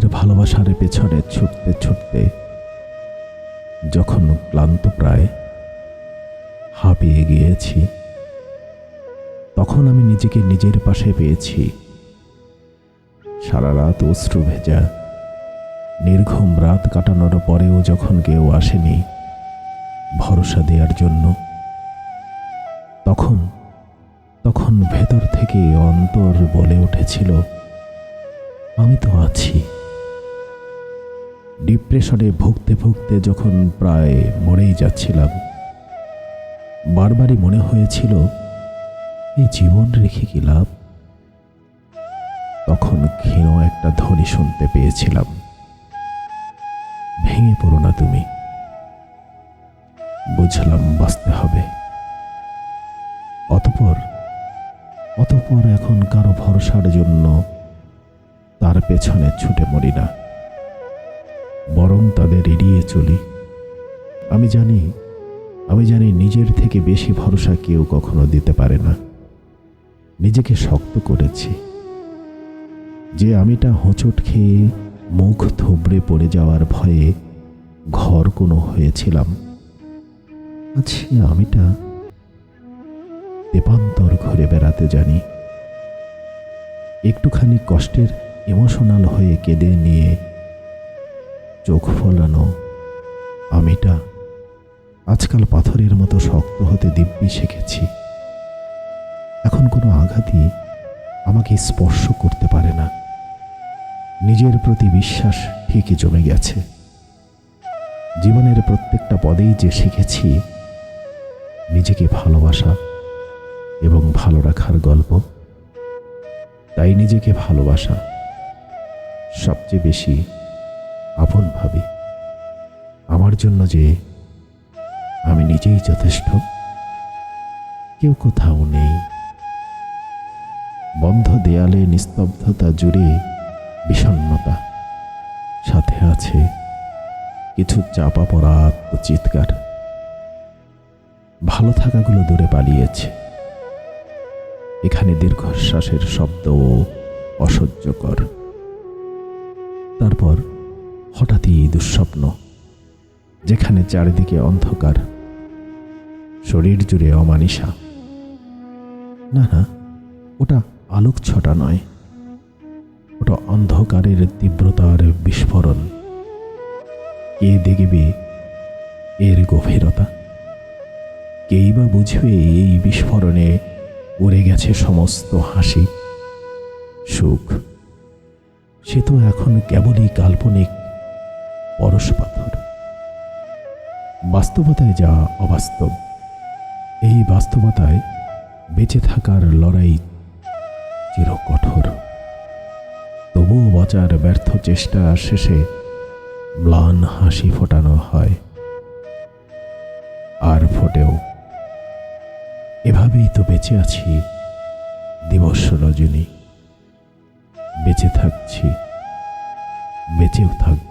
জীবনের ভালোবাসার পেছনে ছুটতে ছুটতে যখন ক্লান্ত প্রায় হাঁপিয়ে গিয়েছি, তখন আমি নিজেকে নিজের পাশে পেয়েছি। সারা রাত অশ্রু ভেজা, নির্ঘুম রাত কাটানোর পরেও যখন কেউ আসেনি ভরসা দেওয়ার জন্য, তখন তখন ভেতর থেকে অন্তর বলে উঠেছিল, আমি তো আছি। ডিপ্রেশনে ভুগতে ভুগতে যখন প্রায় মরেই যাচ্ছিলাম, বারবারই মনে হয়েছিল এই জীবন রেখে কি লাভ? তখন ক্ষীণ একটা ধ্বনি শুনতে পেয়েছিলাম। ভেঙে পড়ো না তুমি। বুঝলাম বাঁচতে হবে। অতপর অতপর এখন কারও ভরসার জন্য তার পেছনে ছুটে মরি না। বরং তাদের এড়িয়ে চলি। আমি জানি আমি জানি নিজের থেকে বেশি ভরসা কেউ কখনো দিতে পারে না। নিজেকে শক্ত করেছি। যে আমিটা হোঁচট খেয়ে মুখ থুবড়ে পড়ে যাওয়ার ভয়ে ঘর কোনো হয়েছিলাম সে আমিটা তেপান্তর ঘুরে বেড়াতে জানি। একটুখানি কষ্টের ইমোশনাল হয়ে কেঁদে নিয়ে চোখ ফলানো। আমিটা আজকাল পাথরের মতো শক্ত হতে দিব্যি শিখেছি। এখন কোনো আঘাতই আমাকে স্পর্শ করতে পারে না। নিজের প্রতি বিশ্বাস ঠিকই জমে গেছে। জীবনের প্রত্যেকটা পদেই যে শিখেছি, নিজেকে ভালোবাসা এবং ভালো রাখার গল্প, তাই নিজেকে ভালোবাসা সবচেয়ে বেশি আপন ভাবি। আমার জন্য যে আমি নিজেই যথেষ্ট, কেউ কোথাও নেই। বন্ধ দেয়ালে নিস্তব্ধতা জুড়ে বিষণ্ণতা। সাথে আছে কিছু চাপা পড়া চিৎকার। ভালো থাকাগুলো দূরে পালিয়েছে। এখানে দীর্ঘশ্বাসের শব্দও অসহ্যকর। তারপর হঠাৎই দুঃস্বপ্ন, যেখানে চারিদিকে অন্ধকার, শরীর জুড়ে অমানিসা না না, ওটা আলোক ছটা নয়। ওটা অন্ধকারের তীব্রতার বিস্ফোরণ। কে দেখবে এর গভীরতা? কেই বা বুঝবে এই বিস্ফোরণে উড়ে গেছে সমস্ত হাসি? সুখ? সে তো এখন কেবলই কাল্পনিক পরশ পাথর বাস্তবতায় যা অবাস্তব, এই বাস্তবতায় বেঁচে থাকার লড়াই চির কঠোর তবুও বাঁচার ব্যর্থ চেষ্টা শেষে ম্লান হাসি ফোটানো হয়। আর ফোটেও। এভাবেই তো বেঁচে আছি দিবস রজনী। বেঁচে থাকছি, বেঁচেও থাকব।